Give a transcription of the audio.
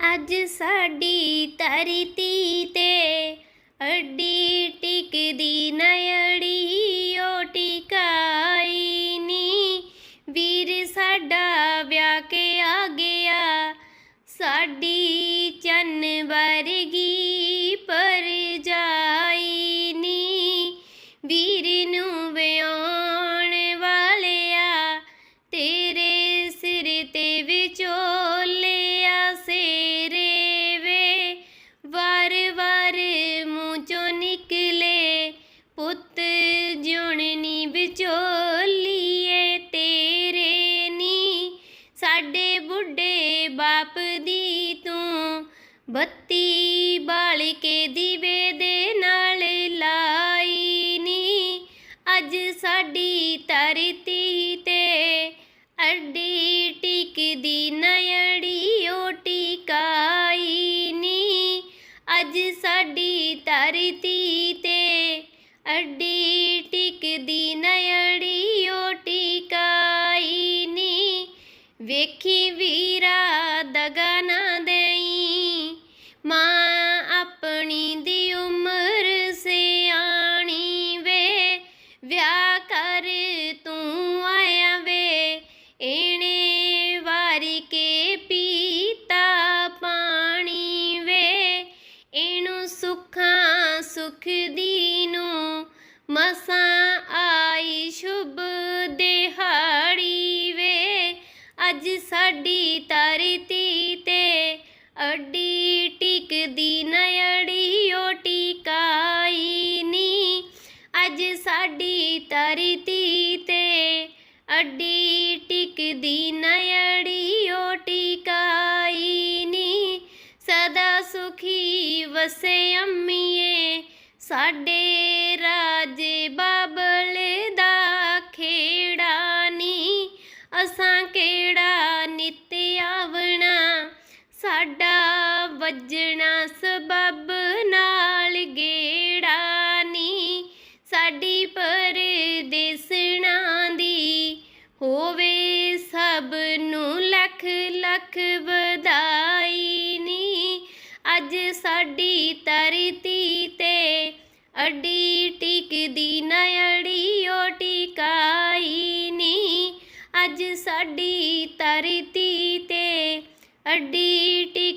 ਅੱਜ ਸਾਡੀ ਧਰਤੀ ਤੇ ਅੱਡੀ ਟਿਕਦੀ ਨਯੜੀ ਓ ਟਿਕਾਈ ਨੀ। ਵੀਰ ਸਾਡਾ ਵਿਆਹ ਕੇ ਆ ਗਿਆ, ਸਾਡੀ ਚੰਨ ਵਰਗੀ ਪਰਜਾਈ ਨੀ। ਵੀਰ ਨੂੰ ਵਿਆਉਣ ਵਾਲਿਆ ਤੇਰੇ ਸਿਰ ਤੇ ਜੁਣਨੀ ਵਿਚੋਲੀਏ ਤੇਰੇ ਨੀ। ਸਾਡੇ ਬੁੱਢੇ ਬਾਪ ਦੀ ਤੂੰ ਬੱਤੀ ਬਾਲ ਕੇ ਦੀਵੇ ਦੇ ਨਾਲ ਲਾਈ ਨੀ। ਅੱਜ ਸਾਡੀ ਧਰਤੀ ਤੇ ਅੱਡੀ ਟਿਕਦੀ ਨਯੜੀ ਓ ਟਿਕਾਈ ਨੀ। ਅੱਜ ਸਾਡੀ ਧਰਤੀ ਤੇ ਅੱਡੀ ਸੁੱਖਾਂ ਨੂੰ ਮਸਾਂ ਆਈ ਸ਼ੁਭ ਦਿਹਾੜੀ ਵੇ। ਅੱਜ ਸਾਡੀ ਧਰਤੀ ਤੇ ਅੱਡੀ ਟਿਕਦੀ ਨੜੀ ਓ ਟਿਕਾਈ ਨੀ। ਅੱਜ ਸਾਡੀ ਧਰਤੀ ਤੇ ਅੱਡੀ ਟਿਕਦੀ ਨੜੀ ਓ ਟਿਕਾਈ ਨੀ। ਸਦਾ ਸੁਖੀ ਵਸੇ ਅੰਮੀਏ। ਸਾਡੇ ਰਾਜੇ ਬਾਬਲ ਦਾ ਖੇੜਾ ਨੀ, ਅਸਾਂ ਕਿਹੜਾ ਨਿਤ ਆਵਣਾ? ਸਾਡਾ ਵੱਜਣਾ ਸਬਬ ਨਾਲ ਗੇੜਾ ਨੀ, ਸਾਡੀ ਪਰਦੇਸਣਾ ਦੀ ਹੋਵੇ ਸਭ ਨੂੰ ਲੱਖ ਲੱਖ ਵਧਾਈ ਨੀ। ਅੱਜ ਸਾਡੀ ਧਰਤੀ ਤੇ ਅੱਡੀ ਟਿਕਦੀ ਨਯੜੀ ਓ ਟਿਕਾਈ ਨੀ ਅੱਜ ਸਾਡੀ ਧਰਤੀ ਤੇ ਅੱਡੀ ਟਿਕ